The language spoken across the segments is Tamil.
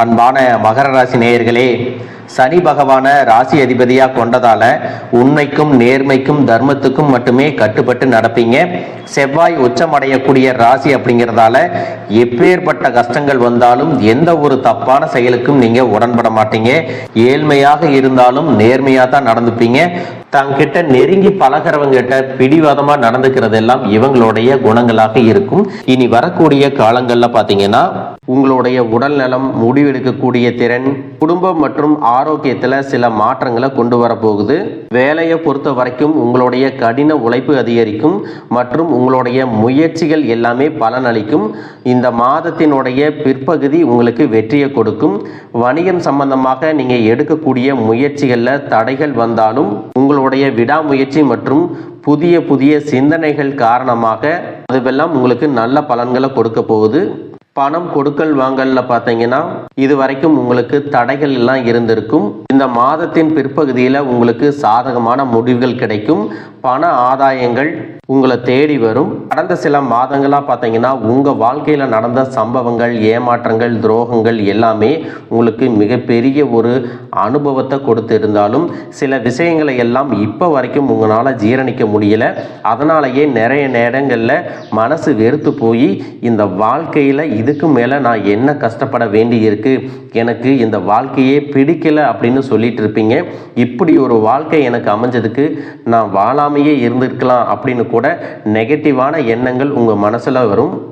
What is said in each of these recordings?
அன்பான மகர ராசி நேயர்களே சனி பகவான ராசி அதிபதியா கொண்டதால உண்மைக்கும் நேர்மைக்கும் தர்மத்துக்கும் மட்டுமே கட்டுப்பட்டு நடப்பீங்க. செவ்வாய் உச்சமடையக்கூடிய ராசி அப்படிங்கிறதால எப்பேற்பட்ட கஷ்டங்கள் வந்தாலும் எந்த ஒரு தப்பான செயலுக்கும் நீங்க உடன்பட மாட்டீங்க. ஏழ்மையாக இருந்தாலும் நேர்மையா தான் நடந்துப்பீங்க. தங்கிட்ட நெருங்கி பழகிறவங்க கிட்ட பிடிவாதமா நடந்துக்கிறது எல்லாம் இவங்களுடைய குணங்களாக இருக்கும். இனி வரக்கூடிய காலங்கள்ல பாத்தீங்கன்னா உங்களுடைய உடல் நலம் முடிவெடுக்கக்கூடிய திறன் குடும்பம் மற்றும் ஆரோக்கியத்துல சில மாற்றங்களை கொண்டு வரப்போகுது. வேலையை பொறுத்த வரைக்கும் உங்களுடைய கடின உழைப்பு அதிகரிக்கும் மற்றும் உங்களுடைய முயற்சிகள் எல்லாமே பலனளிக்கும். இந்த மாதத்தினுடைய பிற்பகுதி உங்களுக்கு வெற்றியை கொடுக்கும். வணிகம் சம்பந்தமாக நீங்க எடுக்கக்கூடிய முயற்சிகளில் தடைகள் வந்தாலும் உங்களுடைய விடாமுயற்சி மற்றும் புதிய புதிய சிந்தனைகள் காரணமாக அதுவெல்லாம் உங்களுக்கு நல்ல பலன்களை கொடுக்க போகுது. பணம் கொடுக்கல் வாங்கல்ல பார்த்தீங்கன்னா இது வரைக்கும் உங்களுக்கு தடைகள் எல்லாம் இருந்திருக்கும். இந்த மாதத்தின் பிற்பகுதியில் உங்களுக்கு சாதகமான முடிவுகள் கிடைக்கும். பண ஆதாயங்கள் உங்களை தேடி வரும். கடந்த சில மாதங்களாக பார்த்தீங்கன்னா உங்கள் வாழ்க்கையில் நடந்த சம்பவங்கள் ஏமாற்றங்கள் துரோகங்கள் எல்லாமே உங்களுக்கு மிகப்பெரிய ஒரு அனுபவத்தை கொடுத்திருந்தாலும் சில விஷயங்களை எல்லாம் இப்போ வரைக்கும் உங்களால் ஜீரணிக்க முடியல. அதனாலேயே நிறைய நேரங்களில் மனசு வெறுத்து போய் இந்த வாழ்க்கையில் இதுக்கு மேலே நான் என்ன கஷ்டப்பட வேண்டியிருக்கு? எனக்கு இந்த வாழ்க்கையே பிடிக்கல அப்படின்னு சொல்லிட்டு இருப்பீங்க. இப்படி ஒரு வாழ்க்கை எனக்கு அமைஞ்சதுக்கு நான் வாழாமையே இருந்திருக்கலாம் அப்படின்னு கூட நெகட்டிவான எண்ணங்கள் உங்கள் மனசில் வரும்.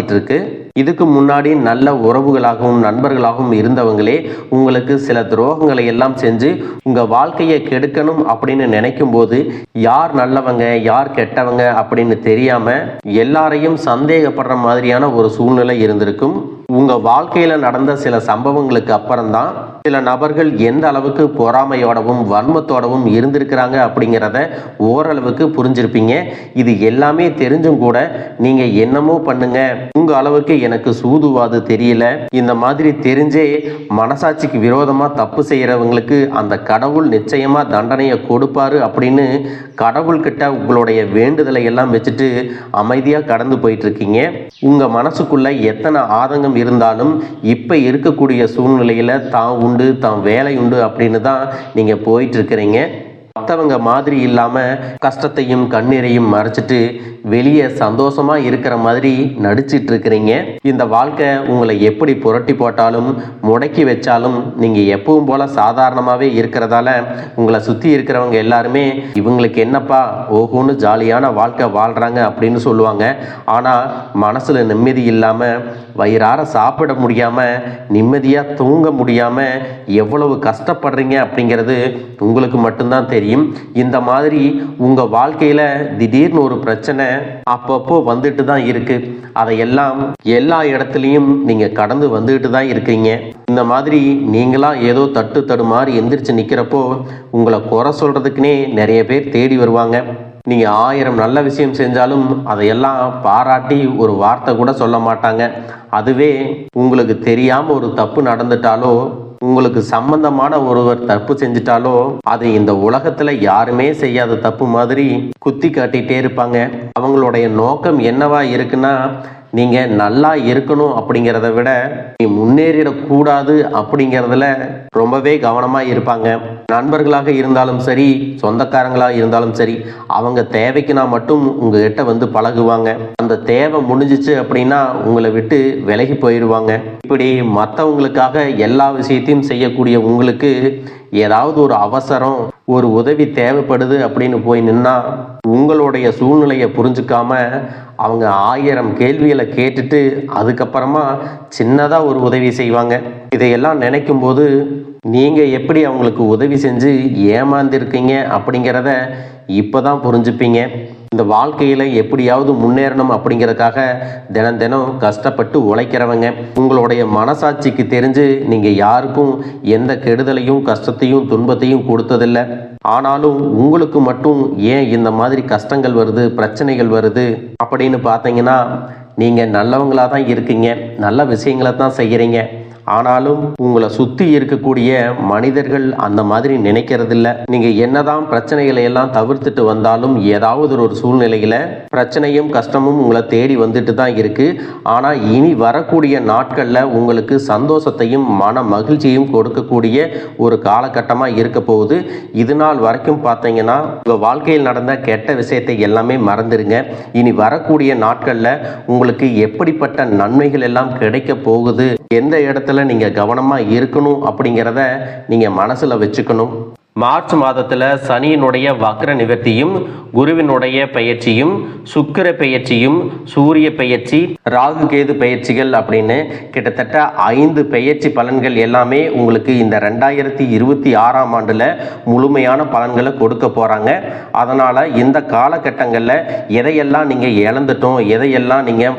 காட்டிட்டு இருக்கு இதுக்கு முன்னாடி நல்ல உறவுகளாகவும் நண்பர்களாகவும் இருந்தவங்களே உங்களுக்கு சில துரோகங்களை எல்லாம் செஞ்சு உங்க வாழ்க்கையை கெடுக்கணும் அப்படின்னு நினைக்கும் போது யார் நல்லவங்க யார் கெட்டவங்க அப்படின்னு தெரியாம எல்லாரையும் சந்தேகப்படுற மாதிரியான ஒரு சூழ்நிலை இருந்திருக்கும். உங்க வாழ்க்கையில நடந்த சில சம்பவங்களுக்கு அப்புறம்தான் சில நபர்கள் எந்த அளவுக்கு பொறாமையோடவும் வன்மத்தோடவும் இருந்திருக்கிறாங்க அப்படிங்கிறத ஓரளவுக்கு புரிஞ்சிருப்பீங்க. இது எல்லாமே தெரிஞ்சும் கூட நீங்க என்னமோ பண்ணுங்க. உங்க அளவுக்கு எனக்கு சூதுவாது தெரியல. இந்த மாதிரி தெரிஞ்சே மனசாட்சிக்கு விரோதமா தப்பு செய்யறவங்களுக்கு அந்த கடவுள் நிச்சயமா தண்டனையை கொடுப்பாரு அப்படின்னு கடவுள்கிட்ட உங்களுடைய வேண்டுதலை எல்லாம் வச்சுட்டு அமைதியா கடந்து போயிட்டு இருக்கீங்க. உங்க மனசுக்குள்ள எத்தனை ஆதங்கம் இருந்தாலும் இப்போ இருக்கக்கூடிய சூழ்நிலையில் தான் உண்டு தான் வேலை உண்டு அப்படின்னு தான் நீங்கள் போயிட்டு இருக்கிறீங்க. மற்றவங்க மாதிரி இல்லாம கஷ்டத்தையும் கண்ணீரையும் மறைச்சிட்டு வெளியே சந்தோஷமா இருக்கிற மாதிரி நடிச்சிட்டு இருக்கிறீங்க. இந்த வாழ்க்கை உங்களை எப்படி புரட்டி போட்டாலும் முடக்கி வச்சாலும் நீங்க எப்பவும் போல சாதாரணமாவே இருக்கிறதால உங்களை சுத்தி இருக்கிறவங்க எல்லாருமே இவங்களுக்கு என்னப்பா ஓஹோன்னு ஜாலியான வாழ்க்கை வாழ்றாங்க அப்படின்னு சொல்லுவாங்க. ஆனா மனசுல நிம்மதி இல்லாம வயிறார சாப்பிட முடியாம நிம்மதியா தூங்க முடியாம எவ்வளவு கஷ்டப்படுறீங்க அப்படிங்கிறது உங்களுக்கு மட்டும்தான் தெரியும் இந்த மாதிரி உங்கள் வாழ்க்கையில் திடீர்னு ஒரு பிரச்சனை அப்பப்போ வந்துட்டு தான் இருக்கு. அதையெல்லாம் எல்லா இடத்துலையும் நீங்கள் கடந்து வந்துட்டு தான் இருக்கீங்க. இந்த மாதிரி நீங்களா ஏதோ தட்டு தடுமாறி எந்திரிச்சு நிற்கிறப்போ உங்களை குறை சொல்கிறதுக்குனே நிறைய பேர் தேடி வருவாங்க. நீங்கள் ஆயிரம் நல்ல விஷயம் செஞ்சாலும் அதையெல்லாம் பாராட்டி ஒரு வார்த்தை கூட சொல்ல மாட்டாங்க. அதுவே உங்களுக்கு தெரியாமல் ஒரு தப்பு நடந்துட்டாலோ உங்களுக்கு சம்பந்தமான ஒருவர் தப்பு செஞ்சிட்டாலோ அது இந்த உலகத்துல யாருமே செய்யாத தப்பு மாதிரி குத்தி காட்டிட்டே இருப்பாங்க. அவங்களுடைய நோக்கம் என்னவா இருக்குன்னா நீங்கள் நல்லா இருக்கணும் அப்படிங்கிறத விட நீ முன்னேறிடக்கூடாது அப்படிங்கிறதுல ரொம்பவே கவனமாக இருப்பாங்க. நண்பர்களாக இருந்தாலும் சரி சொந்தக்காரங்களாக இருந்தாலும் சரி அவங்க தேவைக்குனா மட்டும் உங்ககிட்ட வந்து பழகுவாங்க. அந்த தேவை முடிஞ்சிச்சு அப்படின்னா உங்களை விட்டு விலகி போயிடுவாங்க. இப்படி மற்றவங்களுக்காக எல்லா விஷயத்தையும் செய்யக்கூடிய உங்களுக்கு ஏதாவது ஒரு அவசரம் ஒரு உதவி தேவைப்படுது அப்படின்னு போய் நின்னா உங்களுடைய சூழ்நிலையை புரிஞ்சுக்காம அவங்க ஆயிரம் கேள்விகளை கேட்டுட்டு அதுக்கப்புறமா சின்னதாக ஒரு உதவி செய்வாங்க. இதையெல்லாம் நினைக்கும் போது நீங்கள் எப்படி அவங்களுக்கு உதவி செஞ்சு ஏமாந்துருக்கீங்க அப்படிங்கிறத இப்போ தான் புரிஞ்சுப்பீங்க. இந்த வாழ்க்கையில் எப்படியாவது முன்னேறணும் அப்படிங்கிறதுக்காக தினம் தினம் கஷ்டப்பட்டு உழைக்கிறவங்க. உங்களுடைய மனசாட்சிக்கு தெரிஞ்சு நீங்கள் யாருக்கும் எந்த கெடுதலையும் கஷ்டத்தையும் துன்பத்தையும் கொடுத்ததில்லை. ஆனாலும் உங்களுக்கு மட்டும் ஏன் இந்த மாதிரி கஷ்டங்கள் வருது பிரச்சனைகள் வருது அப்படின்னு பார்த்தீங்கன்னா நீங்கள் நல்லவங்களாக தான் இருக்கீங்க. நல்ல விஷயங்களை தான் செய்கிறீங்க ஆனாலும் உங்களை சுற்றி இருக்கக்கூடிய மனிதர்கள் அந்த மாதிரி நினைக்கிறதில்ல. நீங்கள் என்னதான் பிரச்சனைகளை எல்லாம் தவிர்த்துட்டு வந்தாலும் ஏதாவது ஒரு சூழ்நிலையில் பிரச்சனையும் கஷ்டமும் உங்களை தேடி வந்துட்டு தான் இருக்கு. ஆனால் இனி வரக்கூடிய நாட்களில் உங்களுக்கு சந்தோஷத்தையும் மன மகிழ்ச்சியும் கொடுக்கக்கூடிய ஒரு காலகட்டமாக இருக்க போகுது. இது நாள் வரைக்கும் பார்த்தீங்கன்னா உங்கள் வாழ்க்கையில் நடந்த கெட்ட விஷயத்தை எல்லாமே மறந்துடுங்க இனி வரக்கூடிய நாட்களில் உங்களுக்கு எப்படிப்பட்ட நன்மைகள் எல்லாம் கிடைக்க போகுது? எந்த இடத்துல நீங்கள் கவனமாக இருக்கணும் அப்படிங்கிறத நீங்கள் மனசில் வச்சுக்கணும். மார்ச் மாதத்தில் சனியினுடைய வக்ர நிவர்த்தியும் குருவினுடைய பெயர்ச்சியும் சுக்கிர பெயர்ச்சியும் சூரிய பெயர்ச்சி ராகு கேது பெயர்ச்சிகள் அப்படின்னு கிட்டத்தட்ட ஐந்து பெயர்ச்சி பலன்கள் எல்லாமே உங்களுக்கு இந்த ரெண்டாயிரத்தி இருபத்தி ஆறாம் ஆண்டில் முழுமையான பலன்களை கொடுக்க போகிறாங்க அதனால் இந்த காலகட்டங்களில் எதையெல்லாம் நீங்கள் இழந்துட்டோம் எதையெல்லாம் நீங்கள்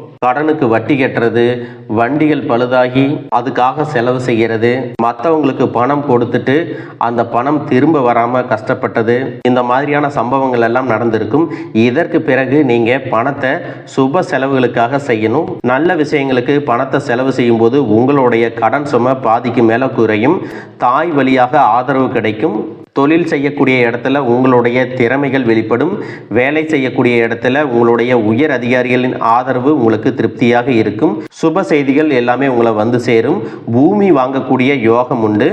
கடனுக்கு வட்டி கட்டுறது வண்டிகள் பழுதாகி அதுக்காக செலவு செய்கிறது மற்றவங்களுக்கு பணம் கொடுத்துட்டு அந்த பணம் திரும்ப வராமல் கஷ்டப்பட்டது இந்த மாதிரியான சம்பவங்கள் எல்லாம் நடந்திருக்கும். இதற்கு பிறகு நீங்கள் பணத்தை சுப செலவுகளுக்காக செய்யணும். நல்ல விஷயங்களுக்கு பணத்தை செலவு செய்யும்போது உங்களுடைய கடன் சுமை பாதிக்கு மேலே குறையும். தாய் வழியாக ஆதரவு கிடைக்கும். தொழில் செய்யக்கூடிய இடத்துல உங்களுடைய திறமைகள் வெளிப்படும். வேலை செய்யக்கூடிய இடத்துல உங்களுடைய உயர் அதிகாரிகளின் ஆதரவு உங்களுக்கு திருப்தியாக இருக்கும். சுப செய்திகள் எல்லாமே உங்களை வந்து சேரும். பூமி வாங்கக்கூடிய யோகம் உண்டு.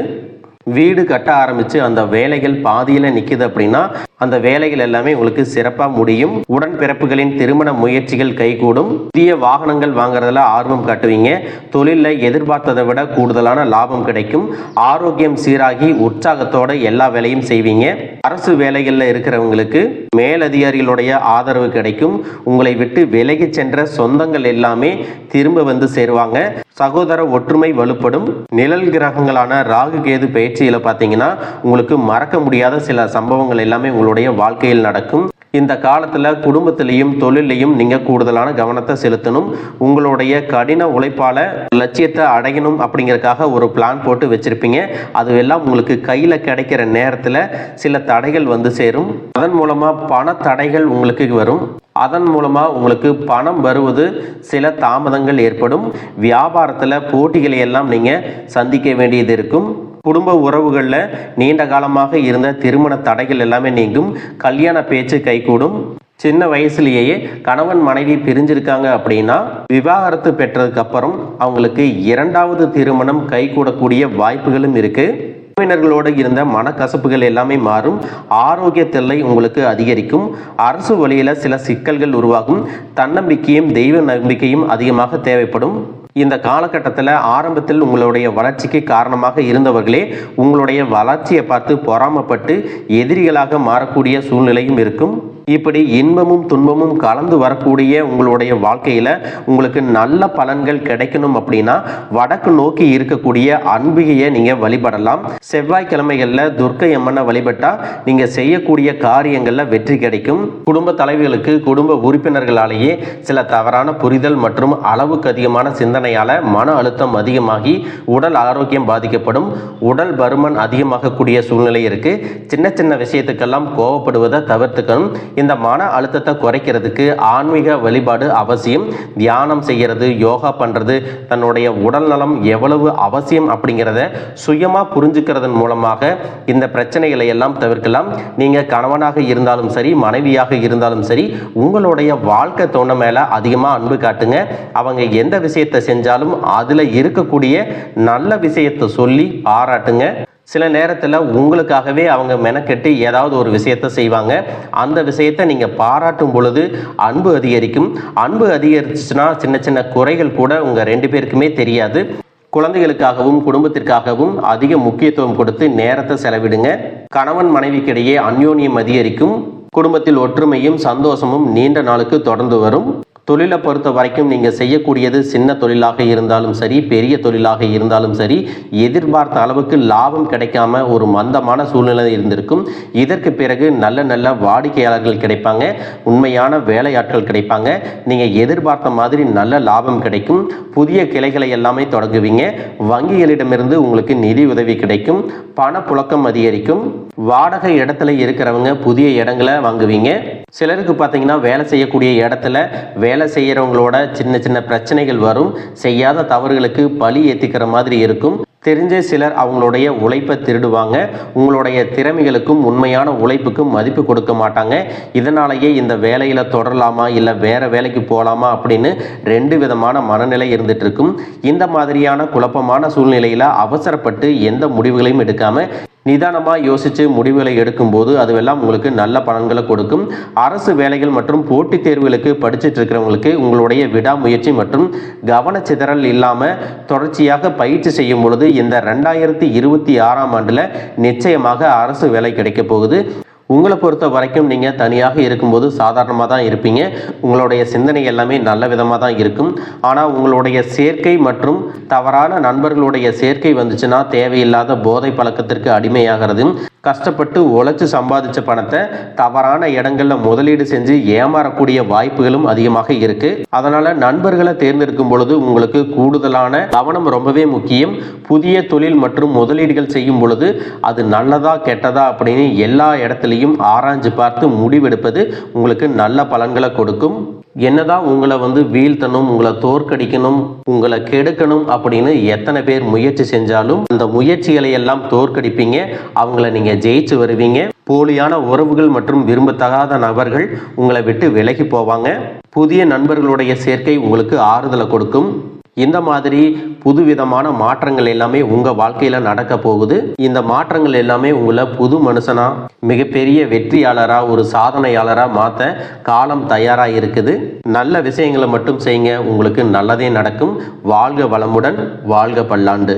வீடு கட்ட ஆரம்பித்து அந்த வேலைகள் பாதியில் நிற்கிது அப்படின்னா அந்த வேலைகள் எல்லாமே உங்களுக்கு சிறப்பாக முடியும். உடன்பிறப்புகளின் திருமண முயற்சிகள் கைகூடும். புதிய வாகனங்கள் வாங்குறதுல ஆர்வம் காட்டுவீங்க. தொழிலில் எதிர்பார்த்ததை விட கூடுதலான லாபம் கிடைக்கும். ஆரோக்கியம் சீராகி உற்சாகத்தோட எல்லா வேலையும் செய்வீங்க. அரசு வேலைகளில் இருக்கிறவங்களுக்கு மேலதிகாரிகளுடைய ஆதரவு கிடைக்கும். உங்களை விட்டு விலகி சென்ற சொந்தங்கள் எல்லாமே திரும்ப வந்து சேருவாங்க. சகோதர ஒற்றுமை வலுப்படும். நிழல் கிரகங்களான ராகு கேது பயிற்சியில் பார்த்தீங்கன்னா உங்களுக்கு மறக்க முடியாத சில சம்பவங்கள் எல்லாமே உங்களுக்கு உங்களுடைய வாழ்க்கையில் நடக்கும். இந்த காலத்தில் குடும்பத்திலையும் தொழிலையும் நீங்கள் கூடுதலான கவனத்தை செலுத்தணும். உங்களுடைய கடின உழைப்பால் லட்சியத்தை அடையணும் அப்படிங்கிறக்காக ஒரு பிளான் போட்டு வச்சுருப்பீங்க. அதுவெல்லாம் உங்களுக்கு கையில் கிடைக்கிற நேரத்தில் சில தடைகள் வந்து சேரும். அதன் மூலமாக பண தடைகள் உங்களுக்கு வரும். அதன் மூலமாக உங்களுக்கு பணம் வருவது சில தாமதங்கள் ஏற்படும். வியாபாரத்தில் போட்டிகளை எல்லாம் நீங்கள் சந்திக்க வேண்டியது இருக்கும். குடும்ப உறவுகளில் நீண்ட காலமாக இருந்த திருமண தடைகள் எல்லாமே நீங்கும். கல்யாண பேச்சு கைகூடும். சின்ன வயசுலேயே கணவன் மனைவி பிரிஞ்சிருக்காங்க அப்படின்னா விவாகரத்து பெற்றதுக்கு அப்புறம் அவங்களுக்கு இரண்டாவது திருமணம் கைகூடக்கூடிய வாய்ப்புகளும் இருக்குது உறவினர்களோடு இருந்த மனக்கசப்புகள் எல்லாமே மாறும். ஆரோக்கிய தொல்லை உங்களுக்கு அதிகரிக்கும். அரசு வழியில் சில சிக்கல்கள் உருவாகும். தன்னம்பிக்கையும் தெய்வ நம்பிக்கையும் அதிகமாக தேவைப்படும். இந்த காலகட்டத்தில் ஆரம்பத்தில் உங்களுடைய வளர்ச்சிக்கு காரணமாக இருந்தவர்களே உங்களுடைய வளர்ச்சியை பார்த்து பொறாமப்பட்டு எதிரிகளாக மாறக்கூடிய சூழ்நிலையும் இருக்கும். இப்படி இன்பமும் துன்பமும் கலந்து வரக்கூடிய உங்களுடைய வாழ்க்கையில் உங்களுக்கு நல்ல பலன்கள் கிடைக்கணும் அப்படின்னா வடக்கு நோக்கி இருக்கக்கூடிய அன்பிகையை நீங்கள் வழிபடலாம். செவ்வாய்க்கிழமைகளில் துர்க்கை அம்மனை வழிபட்டா நீங்கள் செய்யக்கூடிய காரியங்களில் வெற்றி கிடைக்கும். குடும்ப தலைவிகளுக்கு குடும்ப உறுப்பினர்களாலேயே சில தவறான புரிதல் மற்றும் அளவுக்கு அதிகமான சிந்தனையால் மன அழுத்தம் அதிகமாகி உடல் ஆரோக்கியம் பாதிக்கப்படும். உடல் பருமன் அதிகமாகக்கூடிய சூழ்நிலை இருக்கு. சின்ன சின்ன விஷயத்துக்கெல்லாம் கோவப்படுவதை தவிர்த்துக்கணும். இந்த மன அழுத்தத்தை குறைக்கிறதுக்கு ஆன்மீக வழிபாடு அவசியம். தியானம் செய்கிறது யோகா பண்ணுறது தன்னுடைய உடல் நலம் எவ்வளவு அவசியம் அப்படிங்கிறத சுயமாக புரிஞ்சுக்கிறதன் மூலமாக இந்த பிரச்சனைகளை எல்லாம் தவிர்க்கலாம். நீங்கள் கணவனாக இருந்தாலும் சரி மனைவியாக இருந்தாலும் சரி உங்களுடைய வாழ்க்கை தோண மேலே அதிகமாக அன்பு காட்டுங்க. அவங்க எந்த விஷயத்தை செஞ்சாலும் அதில் இருக்கக்கூடிய நல்ல விஷயத்தை சொல்லி பாராட்டுங்க. சில நேரத்தில் உங்களுக்காகவே அவங்க மெனக்கெட்டு ஏதாவது ஒரு விஷயத்தை செய்வாங்க. அந்த விஷயத்தை நீங்கள் பாராட்டும் பொழுது அன்பு அதிகரிக்கும். அன்பு அதிகரிச்சுன்னா சின்ன சின்ன குறைகள் கூட உங்கள் ரெண்டு பேருக்குமே தெரியாது. குழந்தைகளுக்காகவும் குடும்பத்திற்காகவும் அதிக முக்கியத்துவம் கொடுத்து நேரத்தை செலவிடுங்க. கணவன் மனைவிக்கிடையே அந்யோன்யம் அதிகரிக்கும். குடும்பத்தில் ஒற்றுமையும் சந்தோஷமும் நீண்ட நாளுக்கு தொடர்ந்து வரும். தொழிலை பொறுத்த வரைக்கும் நீங்கள் செய்யக்கூடியது சின்ன தொழிலாக இருந்தாலும் சரி பெரிய தொழிலாக இருந்தாலும் சரி எதிர்பார்த்த அளவுக்கு லாபம் கிடைக்காம ஒரு மந்தமான சூழ்நிலை இருந்திருக்கும். இதற்கு பிறகு நல்ல நல்ல வாடிக்கையாளர்கள் கிடைப்பாங்க உண்மையான வேலையாட்கள் கிடைப்பாங்க. நீங்கள் எதிர்பார்த்த மாதிரி நல்ல லாபம் கிடைக்கும். புதிய கிளைகளை எல்லாமே தொடங்குவீங்க. வங்கிகளிடமிருந்து உங்களுக்கு நிதி உதவி கிடைக்கும். பணப்புழக்கம் அதிகரிக்கும். வாடகை இடத்துல இருக்கிறவங்க புதிய இடங்களை வாங்குவீங்க. சிலருக்கு பார்த்தீங்கன்னா வேலை செய்யக்கூடிய இடத்துல வேலை செய்கிறவங்களோட சின்ன சின்ன பிரச்சனைகள் வரும். செய்யாத தவறுகளுக்கு பலி ஏற்றிக்கிற மாதிரி இருக்கும். தெரிஞ்ச சிலர் அவங்களுடைய உழைப்பை திருடுவாங்க. உங்களுடைய திறமைகளுக்கும் உண்மையான உழைப்புக்கும் மதிப்பு கொடுக்க மாட்டாங்க. இதனாலேயே இந்த வேலையில் தொடரலாமா இல்லை வேற வேலைக்கு போகலாமா அப்படின்னு ரெண்டு விதமான மனநிலை இருந்துட்டு இருக்கும். இந்த மாதிரியான குழப்பமான சூழ்நிலையில் அவசரப்பட்டு எந்த முடிவுகளையும் எடுக்காம நிதானமாக யோசித்து முடிவுகளை எடுக்கும்போது அதுவெல்லாம் உங்களுக்கு நல்ல பலன்களை கொடுக்கும். அரசு வேலைகள் மற்றும் போட்டித் தேர்வுகளுக்கு படிச்சுட்டு இருக்கிறவங்களுக்கு உங்களுடைய விடாமுயற்சி மற்றும் கவனச்சிதறல் இல்லாமல் தொடர்ச்சியாக பயிற்சி செய்யும் பொழுது இந்த ரெண்டாயிரத்தி இருபத்தி ஆறாம் ஆண்டில் நிச்சயமாக அரசு வேலை கிடைக்க போகுது. உங்களை பொறுத்த வரைக்கும் நீங்கள் தனியாக இருக்கும்போது சாதாரணமாக தான் இருப்பீங்க. உங்களுடைய சிந்தனை எல்லாமே நல்ல விதமாக தான் இருக்கும். ஆனால் உங்களுடைய சேர்க்கை மற்றும் தவறான நண்பர்களுடைய சேர்க்கை வந்துச்சுன்னா தேவையில்லாத போதை பழக்கத்திற்கு அடிமையாகிறது கஷ்டப்பட்டு உழைச்சி சம்பாதிச்ச பணத்தை தவறான இடங்களில் முதலீடு செஞ்சு ஏமாறக்கூடிய வாய்ப்புகளும் அதிகமாக இருக்கு. அதனால நண்பர்களை தேர்ந்தெடுக்கும் பொழுது உங்களுக்கு கூடுதலான கவனம் ரொம்பவே முக்கியம். புதிய தொழில் மற்றும் முதலீடுகள் செய்யும் பொழுது அது நல்லதா கெட்டதா அப்படின்னு எல்லா இடத்துலையும் ஆராய்ஞ்சு பார்த்து முடிவெடுப்பது உங்களுக்கு நல்ல பலன்களை கொடுக்கும். என்னதான் உங்களை வந்து வீழ்த்தணும் உங்களை தோற்கடிக்கணும் உங்களை கெடுக்கணும் அப்படின்னு எத்தனை பேர் முயற்சி செஞ்சாலும் அந்த முயற்சிகளை எல்லாம் தோற்கடிப்பீங்க. அவங்கள நீங்க ஜெயிச்சு வருவீங்க. போலியான உறவுகள் மற்றும் விரும்பத்தகாத நபர்கள் உங்களை விட்டு விலகி போவாங்க. புதிய நண்பர்களுடைய சேர்க்கை உங்களுக்கு ஆறுதலை கொடுக்கும். இந்த மாதிரி புதுவிதமான மாற்றங்கள் எல்லாமே உங்கள் வாழ்க்கையில் நடக்க போகுது. இந்த மாற்றங்கள் எல்லாமே உங்களை புது மனுஷனாக மிகப்பெரிய வெற்றியாளராக ஒரு சாதனையாளராக மாற்ற காலம் தயாராக இருக்குது. நல்ல விஷயங்களை மட்டும் செய்யுங்க உங்களுக்கு நல்லதே நடக்கும். வாழ்க வளமுடன் வாழ்க பல்லாண்டு.